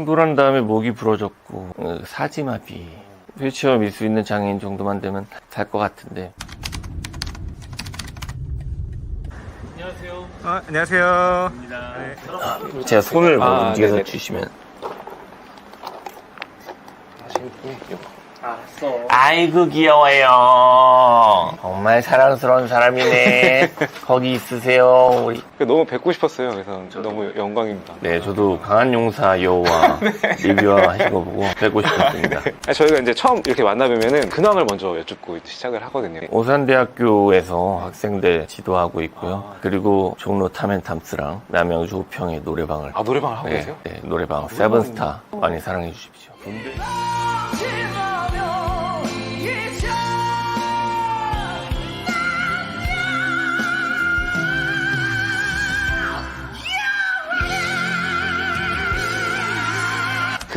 충돌한 다음에 목이 부러졌고 어, 사지마비. 휠체어 밀 수 있는 장애인 정도만 되면 살 것 같은데. 안녕하세요. 아, 안녕하세요. 제가 손을 뭐 아, 움직여서 네네. 주시면 알았어. 아이고 귀여워요 정말 사랑스러운 사람이네 거기 있으세요 우리 너무 뵙고 싶었어요. 그래서 너무 영광입니다. 네 저도 강한 용사 여우와 리뷰와 하신 거 보고 뵙고 싶었습니다 아니, 저희가 이제 처음 이렇게 만나뵈면은 근황을 먼저 여쭙고 시작을 하거든요. 오산대학교에서 학생들 지도하고 있고요. 그리고 종로 타멘탐스랑 남양주 우평에 노래방을 아, 노래방을 하고 네, 계세요? 네, 노래방 세븐스타 많이 사랑해 주십시오.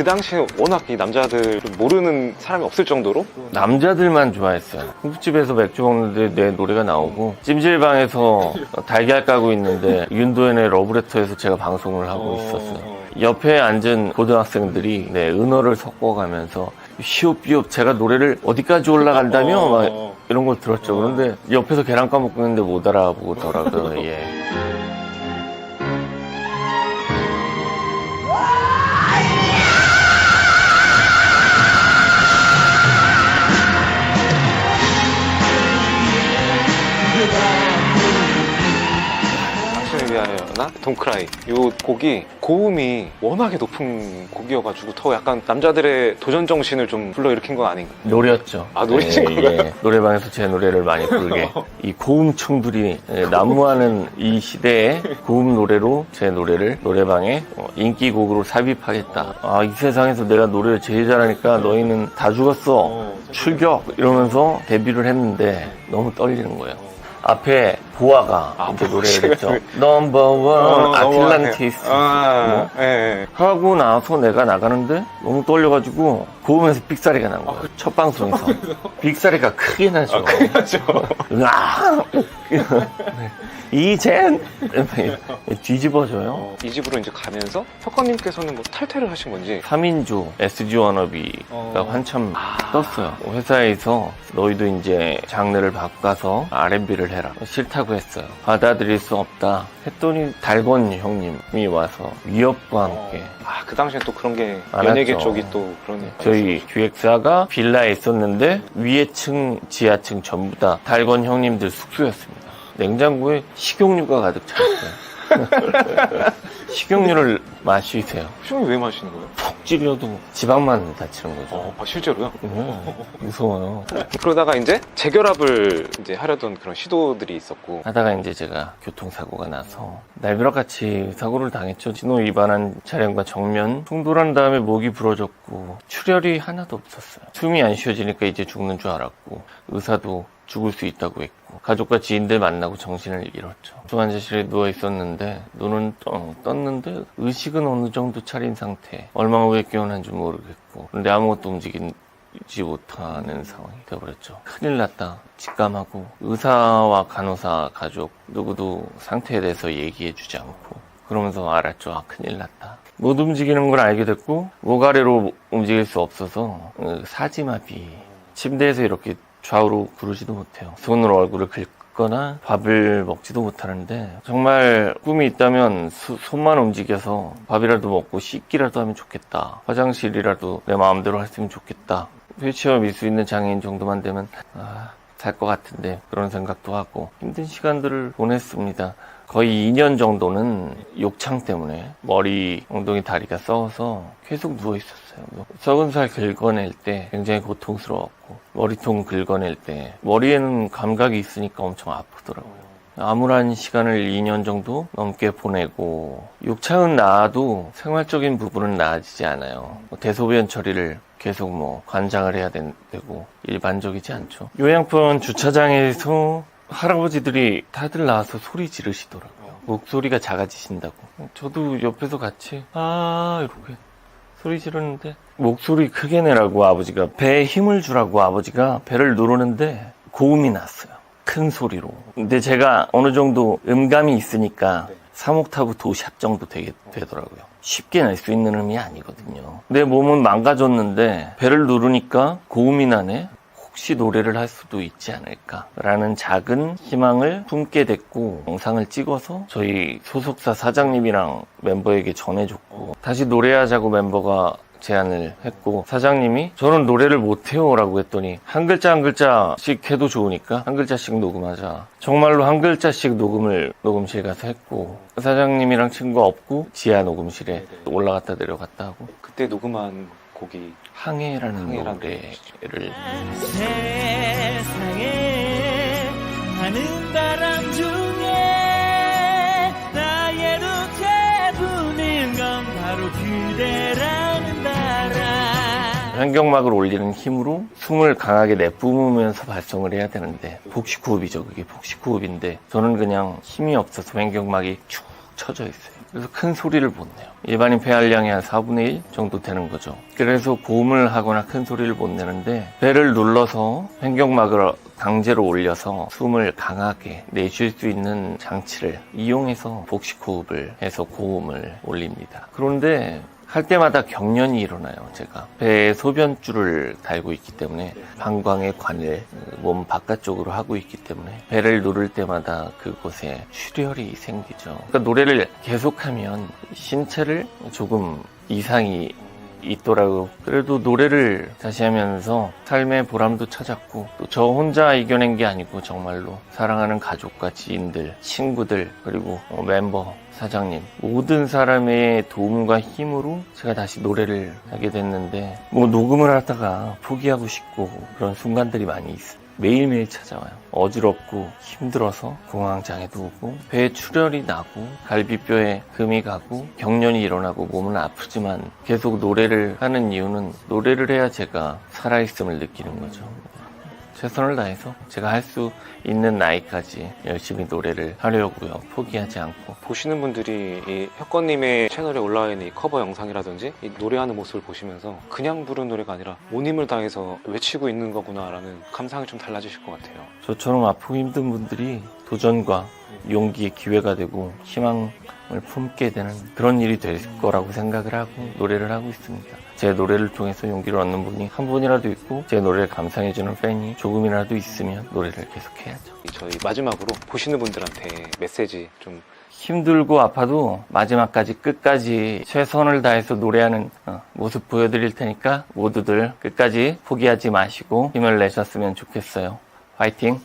그 당시에 워낙 이 남자들 모르는 사람이 없을 정도로 남자들만 좋아했어요. 국집에서 맥주 먹는데 내 노래가 나오고 찜질방에서 달걀 까고 있는데 윤도현의 러브레터에서 제가 방송을 하고 있었어요. 옆에 앉은 고등학생들이 네, 은어를 섞어가면서 시옵비옵 제가 노래를 어디까지 올라간다며 막 이런 걸 들었죠. 그런데 옆에서 계란 까먹고 있는데 못 알아보더라고요. 예. 위하여나 동크라이 요 곡이 고음이 워낙에 높은 곡이어가지고 더 약간 남자들의 도전 정신을 좀 불러일으킨 건 아닌가 노렸죠. 아, 노리신 건가요? 노래방에서 제 노래를 많이 부르게. 이 고음충들이 예, 난무하는 이 시대에 고음 노래로 제 노래를 노래방에 어, 인기곡으로 삽입하겠다. 아, 이 세상에서 내가 노래를 제일 잘하니까 너희는 다 죽었어. 출격! 이러면서 데뷔를 했는데 너무 떨리는 거예요. 앞에 보아가 아, 이제 노래를 했죠. 넘버원 아틀란티스. 아, 뭐? 예, 예. 하고 나서 내가 나가는데 너무 떨려가지고 고음에서 빅사리가 난 거야. 첫 방송에서. 빅사리가 크게 나죠. 그렇죠. 으아! 이젠 뒤집어져요. 이 집으로 이제 가면서 석관님께서는 뭐 탈퇴를 하신 건지 3인조 SG 워너비가 어. 한참 떴어요. 회사에서 너희도 이제 장르를 바꿔서 R&B를 해라. 싫다고 했어요. 받아들일 수 없다. 했더니 달건 형님이 와서 위협과 함께 아, 그 당시엔 또 그런 게. 연예계 쪽이 또 그런 저희 기획사가 빌라에 있었는데 위에 층, 지하층 전부 다 달건 형님들 숙소였습니다. 냉장고에 식용유가 가득 차 있어요. 식용유를 마시세요. 수영이 왜 마시는 거예요? 푹 찌려도 지방만 다치는 거죠. 어, 아, 실제로요? 네, 무서워요. 그러다가 이제 재결합을 이제 하려던 그런 시도들이 있었고 하다가 이제 제가 교통사고가 나서 날벼락같이 사고를 당했죠. 신호 위반한 차량과 정면 충돌한 다음에 목이 부러졌고 출혈이 하나도 없었어요. 숨이 안 쉬어지니까 이제 죽는 줄 알았고 의사도 죽을 수 있다고 했고 가족과 지인들 만나고 정신을 잃었죠. 중환자실에 누워 있었는데 눈은 떠- 떴는데 의식 은 어느 정도 차린 상태. 얼마 후에 깨어난지 모르겠고 근데 아무것도 움직이지 못하는 상황이 되어버렸죠. 큰일 났다. 직감하고 의사와 간호사 가족 누구도 상태에 대해서 얘기해주지 않고 그러면서 알았죠. 아 큰일 났다. 못 움직이는 걸 알게 됐고 목 아래로 움직일 수 없어서 어, 사지마비 침대에서 이렇게 좌우로 구르지도 못해요. 손으로 얼굴을 긁 거나 밥을 먹지도 못하는데 정말 꿈이 있다면 수- 손만 움직여서 밥이라도 먹고 씻기라도 하면 좋겠다. 화장실이라도 내 마음대로 했으면 좋겠다. 휠체어 밀 수 있는 장애인 정도만 되면 아, 살 것 같은데 그런 생각도 하고 힘든 시간들을 보냈습니다. 거의 2년 정도는 욕창 때문에 머리, 엉덩이, 다리가 썩어서 계속 누워 있었어요. 뭐 썩은 살 긁어낼 때 굉장히 고통스러웠고 머리통 긁어낼 때 머리에는 감각이 있으니까 엄청 아프더라고요. 암울한 시간을 2년 정도 넘게 보내고 욕창은 나아도 생활적인 부분은 나아지지 않아요. 뭐 대소변 처리를 계속 뭐 관장을 해야 된- 되고 일반적이지 않죠. 요양원 주차장에서 할아버지들이 다들 나와서 소리 지르시더라고요. 목소리가 작아지신다고. 저도 옆에서 같이 아 이렇게 소리 지르는데 목소리 크게 내라고 아버지가 배에 힘을 주라고 아버지가 배를 누르는데 고음이 났어요. 큰 소리로. 근데 제가 어느 정도 음감이 있으니까 3옥타브 도샵 정도 되게 되더라고요. 쉽게 낼 수 있는 음이 아니거든요. 내 몸은 망가졌는데 배를 누르니까 고음이 나네. 혹시 노래를 할 수도 있지 않을까라는 작은 희망을 품게 됐고 영상을 찍어서 저희 소속사 사장님이랑 멤버에게 전해줬고 다시 노래하자고 멤버가 제안을 했고 사장님이 저는 노래를 못해요 라고 했더니 한 글자 한 글자씩 해도 좋으니까 한 글자씩 녹음하자. 정말로 한 글자씩 녹음을 녹음실 가서 했고 사장님이랑 친구가 없고 지하 녹음실에 올라갔다 내려갔다 하고. 그때 녹음한 곡이 항해라는 항해라는 노래를. 세상에 하는 바람 중 환경막을 올리는 힘으로 숨을 강하게 내뿜으면서 발성을 해야 되는데 복식호흡이죠 그게. 복식호흡인데 저는 그냥 힘이 없어서 환경막이 축 처져 있어요. 그래서 큰 소리를 못 내요. 일반인 폐활량이 한 4분의 1 정도 되는 거죠. 그래서 고음을 하거나 큰 소리를 못 내는데 배를 눌러서 환경막을 강제로 올려서 숨을 강하게 내쉴 수 있는 장치를 이용해서 복식호흡을 해서 고음을 올립니다. 그런데 할 때마다 경련이 일어나요, 제가. 배에 소변줄을 달고 있기 때문에 방광의 관을 몸 바깥쪽으로 하고 있기 때문에 배를 누를 때마다 그곳에 출혈이 생기죠. 그러니까 노래를 계속하면 신체를 조금 이상이 있더라고. 그래도 노래를 다시 하면서 삶의 보람도 찾았고 또 저 혼자 이겨낸 게 아니고 정말로 사랑하는 가족과 지인들, 친구들 그리고 어, 멤버, 사장님 모든 사람의 도움과 힘으로 제가 다시 노래를 하게 됐는데 뭐 녹음을 하다가 포기하고 싶고 그런 순간들이 많이 있어요. 매일매일 찾아와요. 어지럽고 힘들어서 공황장애 도 오고 배에 출혈이 나고 갈비뼈에 금이 가고 경련이 일어나고 몸은 아프지만 계속 노래를 하는 이유는 노래를 해야 제가 살아있음을 느끼는 거죠. 최선을 다해서 제가 할 수 있는 나이까지 열심히 노래를 하려고요. 포기하지 않고. 보시는 분들이 이 혁건님의 채널에 올라와 있는 이 커버 영상이라든지 이 노래하는 모습을 보시면서 그냥 부른 노래가 아니라 온 힘을 다해서 외치고 있는 거구나라는 감상이 좀 달라지실 것 같아요. 저처럼 아프고 힘든 분들이 도전과 용기의 기회가 되고 희망을 품게 되는 그런 일이 될 거라고 생각을 하고 노래를 하고 있습니다. 제 노래를 통해서 용기를 얻는 분이 한 분이라도 있고 제 노래를 감상해주는 팬이 조금이라도 있으면 노래를 계속해야죠. 이 저희 마지막으로 보시는 분들한테 메시지 좀 힘들고 아파도 마지막까지 끝까지 최선을 다해서 노래하는 어, 모습 보여드릴 테니까 모두들 끝까지 포기하지 마시고 힘을 내셨으면 좋겠어요. 화이팅!